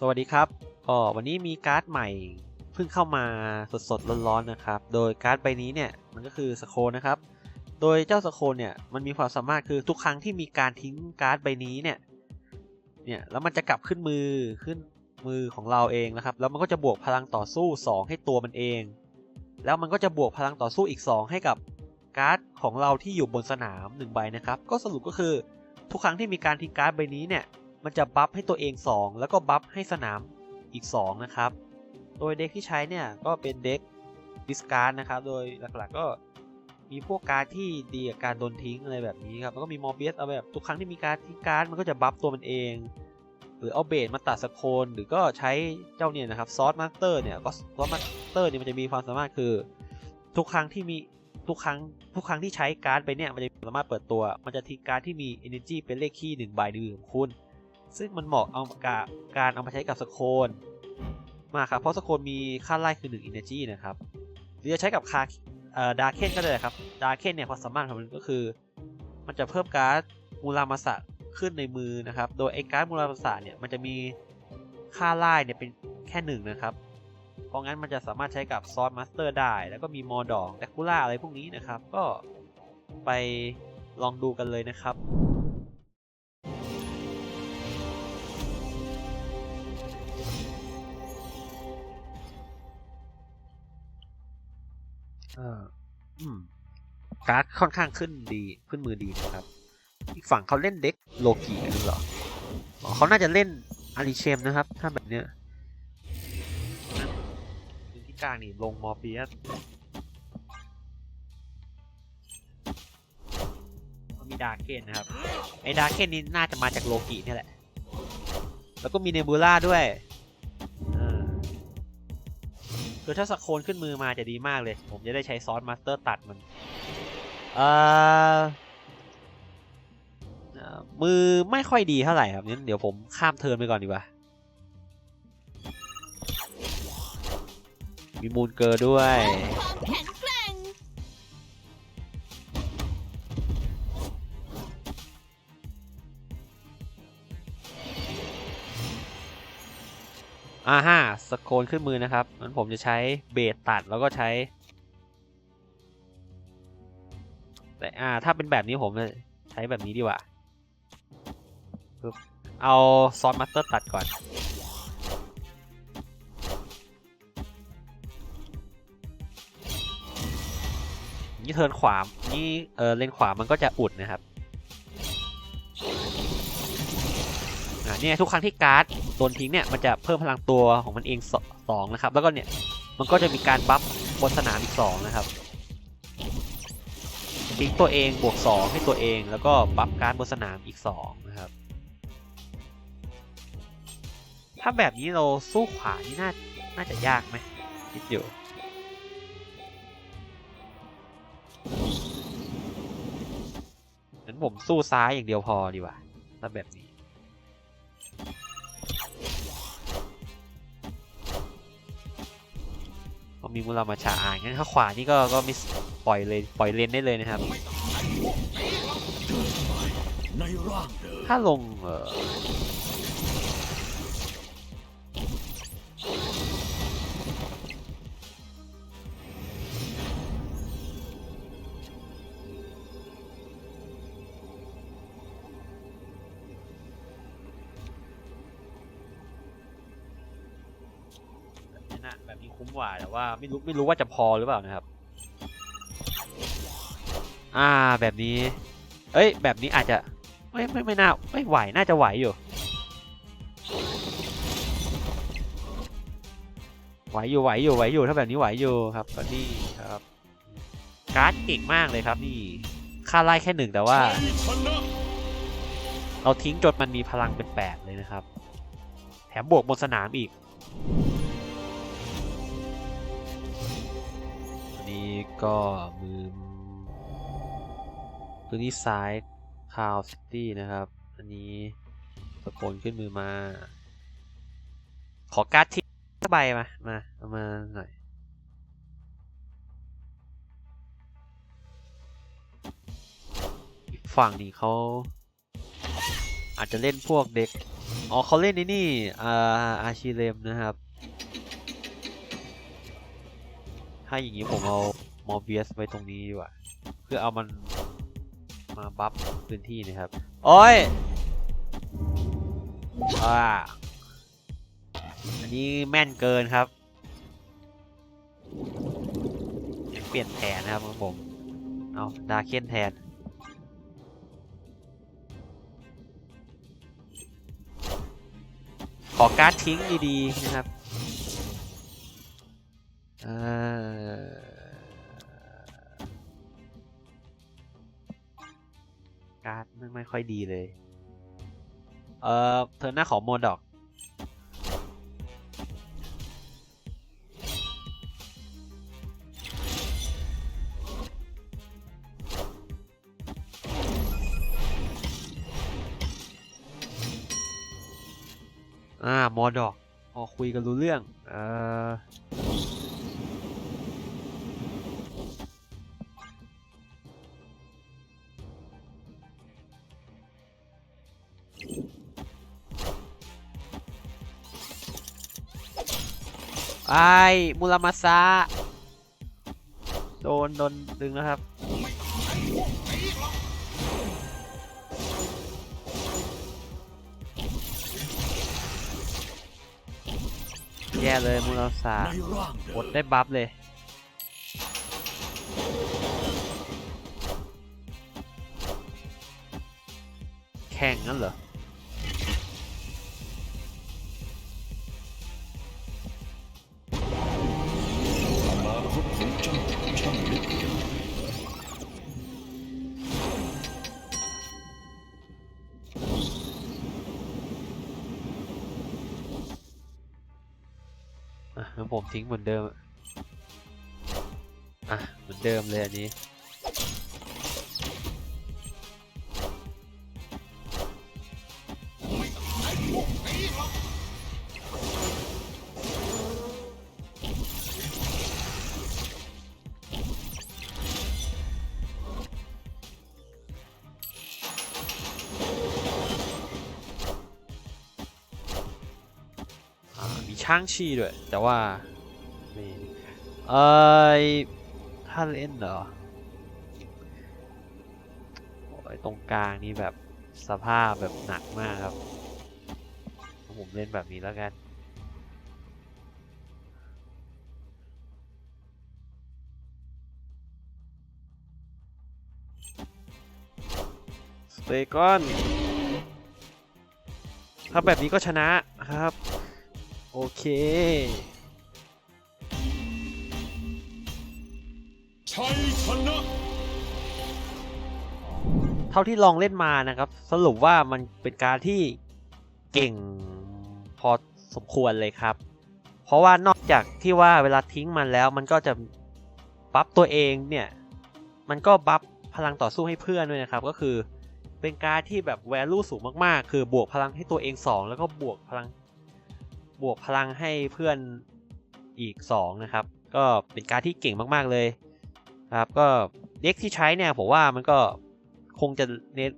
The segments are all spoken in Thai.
สวัสดีครับก็วันนี้มีการ์ดใหม่เพิ่งเข้ามาสดๆร้อนๆนะครับ โดยการ์ดใบนี้เนี่ยมันก็คือสโคนนะครับ โดยเจ้าสโคนเนี่ยมันมีความสามารถคือทุกครั้งที่มีการทิ้งการ์ดใบนี้เนี่ย เนี่ยแล้วมันจะกลับขึ้นมือขึ้นมือของเราเองนะครับ แล้วมันก็จะบวกพลังต่อสู้ 2 ให้ตัวมันเอง แล้วมันก็จะบวกพลังต่อสู้อีก 2 ให้กับการ์ดของเราที่อยู่บนสนาม1ใบนะครับ ก็สรุปก็คือทุกครั้งที่มีการทิ้งการ์ดใบนี้เนี่ย มันจะบัฟให้ตัวเอง 2 แล้วก็บัฟให้สนามอีก 2 นะครับ โดยเด็กที่ใช้เนี่ยก็เป็นเด็กดิสการ์ดนะครับ โดยหลักๆก็มีพวกการ์ดที่ดีกับการโดนทิ้งอะไรแบบนี้ครับ แล้วก็มีมอร์เบียสเอาแบบทุกครั้งที่มีการทิ้งการ์ดมันก็จะบัฟตัวมันเอง หรือเอาเบสมาตัดสโคนหรือก็ใช้เจ้าเนี่ยนะครับซอสมาสเตอร์เนี่ยก็ซอสมาสเตอร์เนี่ยมันจะมีความสามารถคือ ทุกครั้งที่มีทุกครั้งทุกครั้งที่ใช้การ์ดไปเนี่ยมันจะสามารถเปิดตัว มันจะทิ้งการ์ดที่มี energy เป็นเลขคี่หนึ่งใบในมือของคุณ ซึ่งมันเหมาะเอากับการเอามาใช้กับสโคนมากครับ เพราะสโคนมีค่าไล่คือ1 energy นะครับ หรือจะใช้กับคาดาร์เคนก็ได้ครับ ดาร์เคนเนี่ยความสามารถของมันก็คือ มันจะเพิ่มการ์ดมูรามาสะขึ้นในมือนะครับ โดยไอ้การ์ดมูรามาสะเนี่ยมันจะมีค่าไล่เนี่ยเป็นแค่หนึ่งนะครับ เพราะงั้นมันจะสามารถใช้กับซอสมาสเตอร์ได้ แล้วก็มีมอดองแดคูล่าอะไรพวกนี้นะครับ ก็ไปลองดูกันเลยนะครับ เออ อืมการ์ดค่อนข้างขึ้นดีขึ้นมือดีนะครับ อีกฝั่งเขาเล่นเด็กโลกีกันหรือเปล่าเขาน่าจะเล่นอาริเชมนะครับ ถ้าแบบเนี้ยที่กลางนี่ลงมอร์เบียสมีดาร์เคนนะครับ ไอ้ดาร์เคนนี้น่าจะมาจากโลกีนี่แหละ แล้วก็มีเนบูล่าด้วย คือถ้าสโคนขึ้นมือมาจะดีมากเลย ผมจะได้ใช้ซอสมาสเตอร์ตัดมันเอ่อมือไม่ค่อยดีเท่าไหร่ครับงั้นเดี๋ยวผมข้ามเทิร์นไปก่อนดีกว่า มีมูลเกอร์ด้วยความแข็งแกร่งอ่าฮะ สโคนขึ้นมือนะครับงั้นผมจะใช้เบสตัดแล้วก็ใช้ แต่อ่าถ้าเป็นแบบนี้ผมจะใช้แบบนี้ดีกว่า เอาซอสมาสเตอร์ตัดก่อน นี่เทินขวา นี่เออเลนขวามันก็จะอุดนะครับ เนี่ยทุกครั้งที่การ์ดโดนทิ้งเนี่ยมันจะเพิ่มพลังตัวของมันเองสองนะครับ แล้วก็เนี่ยมันก็จะมีการบัฟบนสนามอีกสองนะครับทิ้งตัวเองบวกสองให้ตัวเองแล้วก็บัฟการ์ดบนสนามอีกสองนะครับ ถ้าแบบนี้เราสู้ขวานี่น่าน่าจะยากไหมคิดอยู่งั้นผมสู้ซ้ายอย่างเดียวพอดีกว่าถ้าแบบนี้ ก็มีมูลามาชาอ่านงั้นถ้าขวานี่ก็ก็มิสปล่อยเลยปล่อยเลนได้เลยนะครับ ถ้าลงเออ แบบนี้นะแบบนี้คุ้มกว่าแต่ว่าไม่รู้ไม่รู้ว่าจะพอหรือเปล่านะครับ อ่าแบบนี้ เอ้ย แบบนี้อาจจะไม่ไม่ไม่น่าไม่ไหวน่าจะไหวอยู่ ไหวอยู่ไหวอยู่ไหวอยู่ถ้าแบบนี้ไหวอยู่ครับก็นี่ครับ การ์ดเก่งมากเลยครับนี่ค่าไล่แค่หนึ่งแต่ว่า เราทิ้งจนมันมีพลังเป็นแปดเลยนะครับ แถมบวกบนสนามอีก ก็มือตัวนี้ซ้ายคาวซิตี้นะครับ อันนี้สะโกนขึ้นมือมา ขอการ์ดทิ้งสักใบมา มาเอามาหน่อยฝั่งนี้เขาอาจจะเล่นพวกเด็ก อ๋อเขาเล่นนี่นี่อาอาชิเลมนะครับ ถ้าอย่างนี้ผมเอา มอร์เบียสไว้ตรงนี้ดีกว่าเพื่อเอามันมาบัฟพื้นที่นะครับ โอ้ยอ่าอันนี้แม่นเกินครับยังเปลี่ยนแผนนะครับของผม เอาดาเคนแทนขอการ์ดทิ้งดีๆนะครับ ค่อยดีเลย เอ่อเธอหน้าของโมดอก อ่ามอดอก พอคุยกันรู้เรื่อง เอ่อ ไอ้มูรามาซะโดนโดนดึงนะครับ แย่เลยมูรามาซางเดิกมดได้บัฟเลยแข่งงั้นเหรอ แล้วผมทิ้งเหมือนเดิม อะ เหมือนเดิมเลยอันนี้ ช่างชีด้วย แต่ว่านี่เอยถ้าเล่นเหรอโอ้ยตรงกลางนี่แบบสภาพแบบหนักมากครับ ผมเล่นแบบนี้แล้วกันสเตกอนถ้าแบบนี้ก็ชนะครับ โอเค ชัยชนะ เท่าที่ลองเล่นมานะครับ สรุปว่ามันเป็นการที่เก่งพอสมควรเลยครับ เพราะว่านอกจากที่ว่าเวลาทิ้งมันแล้ว มันก็จะบัฟตัวเองเนี่ย มันก็บัฟพลังต่อสู้ให้เพื่อนด้วยนะครับ ก็คือเป็นการดที่แบบแวลูสูงมากๆ คือบวกพลังให้ตัวเอง 2 แล้วก็บวกพลัง บวกพลังให้เพื่อนอีก 2 นะครับ ก็เป็นการที่เก่งมากๆเลยครับก็เด็กที่ใช้เนี่ยผมว่ามันก็คงจะเน้น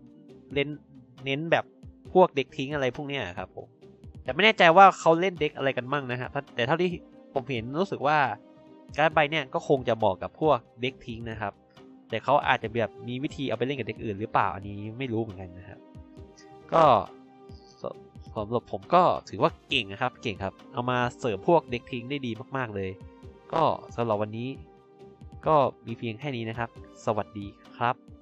เน้นเน้นแบบพวกเด็กทิ้งอะไรพวกนี้ครับผมแต่ไม่แน่ใจว่าเขาเล่นเด็กอะไรกันมั่งนะฮะแต่เท่าที่ผมเห็นรู้สึกว่าการดใบเนี่ยก็คงจะเหมาะกับพวกเด็กทิ้งนะครับ แต่เขาอาจจะแบบมีวิธีเอาไปเล่นกับเด็กอื่นหรือเปล่าอันนี้ไม่รู้เหมือนกันนะครับก็ สำหรับผมก็ถือว่าเก่งนะครับ เก่งครับ เอามาเสริมพวกเด็กทิ้งได้ดีมากๆเลย ก็สำหรับวันนี้ ก็มีเพียงแค่นี้นะครับ สวัสดีครับ